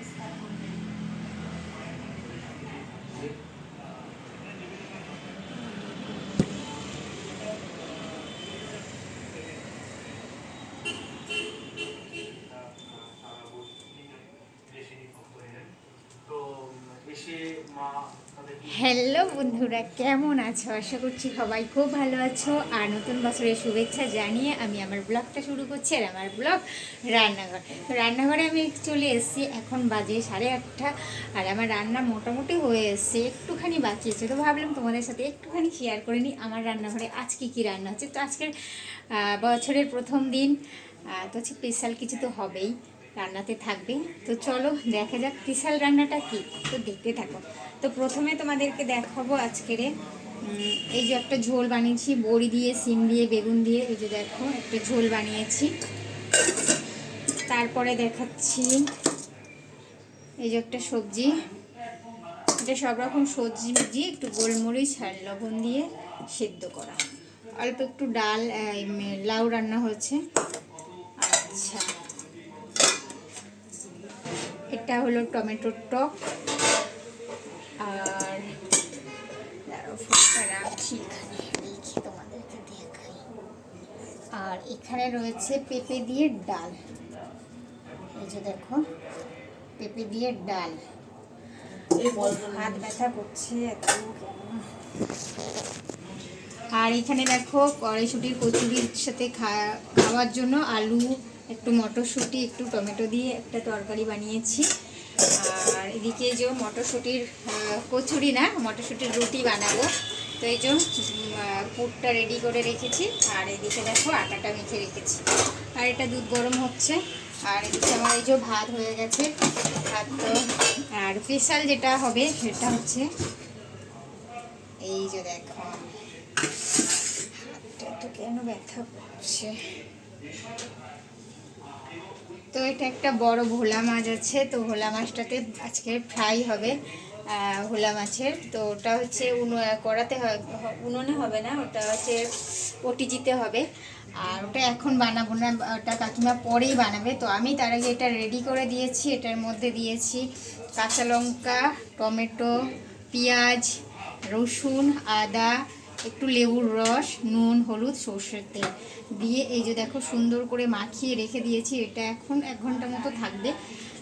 আবিষ্কার করবেন হ্যালো বন্ধুরা, কেমন আছো? আশা করছি সবাই খুব ভালো আছো। আর নতুন বছরের শুভেচ্ছা জানিয়ে আমি আমার ব্লগটা শুরু করছি আর আমার ব্লগ রান্নাঘর। তো রান্নাঘরে আমি চলে এসেছি, এখন বাজে সাড়ে আটটা আর আমার রান্না মোটামুটি হয়ে এসছে, একটুখানি বাকি আছে। তো ভাবলাম তোমাদের সাথে একটুখানি শেয়ার করে নিই, আমার রান্নাঘরে আজকে কী রান্না হচ্ছে? তো আজকের বছরের প্রথম দিন তো স্পেশাল কিছু তো হবেই। রান্নাতে থাকবে। তো চলো দেখা যাক স্পেশাল রান্নাটা কি, তো দেখতে থাকো। তো প্রথমে তোমাদেরকে দেখাবো আজকেরে এই যে একটা ঝোল বানিয়েছি, বড়ি দিয়ে, সিম দিয়ে, বেগুন দিয়ে, এই যে দেখো, একটা ঝোল বানিয়েছি। তারপরে দেখাচ্ছি, এই যে একটা সবজি। এটা সব রকম সবজি একটু গোলমরিচ আর লবণ দিয়ে সেদ্ধ করা। অল্প একটু ডাল লাউ রান্না হয়েছে। আচ্ছা। এটা হলো টমেটোর টক। আর রাখছি এখানে তোমাদেরকে দেখাই। আর এখানে রয়েছে পেঁপে দিয়ে ডাল। এই যে দেখো পেঁপে দিয়ে ডাল। হাত ব্যথা করছে আর এখানে দেখো কড়াইশুটির কচুরির সাথে খাওয়ার জন্য আলু একটু মটরশুঁটি একটু টমেটো দিয়ে একটা তরকারি বানিয়েছি। আর এদিকে যে মটরশুঁটির কচুরি না মটরশুঁটির রুটি বানাবো। তো এই যে উম, আহ, পুরটা রেডি করে রেখেছি। আর এদিকে দেখো আটাটা মেখে রেখেছি। আর এটা দুধ গরম হচ্ছে। আর এদিকে আমার এই যে ভাত হয়ে গেছে। ভাত তো আর স্পেশাল যেটা হবে সেটা হচ্ছে এই যে দেখো হাতটা তো কেন ব্যথা করছে। তো এটা একটা বড় ভোলা মাছ আছে, তো ভোলা মাছটাতে আজকে ফ্রাই হবে ভোলা মাছের। তো ওটা হচ্ছে উনো, করাতে উনুনে হবে না, ওটা হচ্ছে ওটিজিতে হবে। আর ওটা এখন বানাবো না, ওটা কাকিমা পরেই বানাবে। তো আমি তার আগে এটা রেডি করে দিয়েছি, এটার মধ্যে দিয়েছি কাঁচা লঙ্কা, টমেটো, পেঁয়াজ, রসুন, আদা একটু লেবুর রস, নুন, হলুদ, সর্ষের তেল দিয়ে এই যে দেখো সুন্দর করে মাখিয়ে রেখে দিয়েছি। এটা এখন এক ঘণ্টা মতো থাকবে।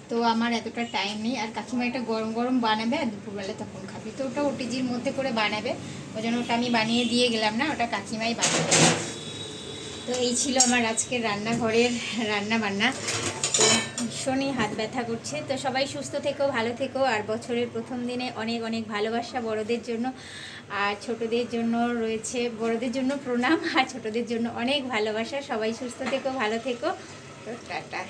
তো আমার এতটা টাইম নেই। আর কাকিমা এটা গরম গরম বানাবে আর দুপুরবেলা তখন খাবি। তো ওটা ওটিজির মধ্যে করে বানাবে। ওই জন্য ওটা আমি বানিয়ে দিয়ে গেলাম না, ওটা কাকিমাই বানাবে। তো এই ছিল আমার আজকের রান্নাঘরের রান্না বান্না তো ভীষণই হাত ব্যথা করছে। তো সবাই সুস্থ থেকো, ভালো থেকো। আর বছরের প্রথম দিনে অনেক অনেক ভালোবাসা বড়দের জন্য। আর ছোটদের জন্য রয়েছে, বড়দের জন্য প্রণাম। আর ছোটদের জন্য অনেক ভালোবাসা। সবাই সুস্থ থেকো, ভালো থেকো। তো টাটা।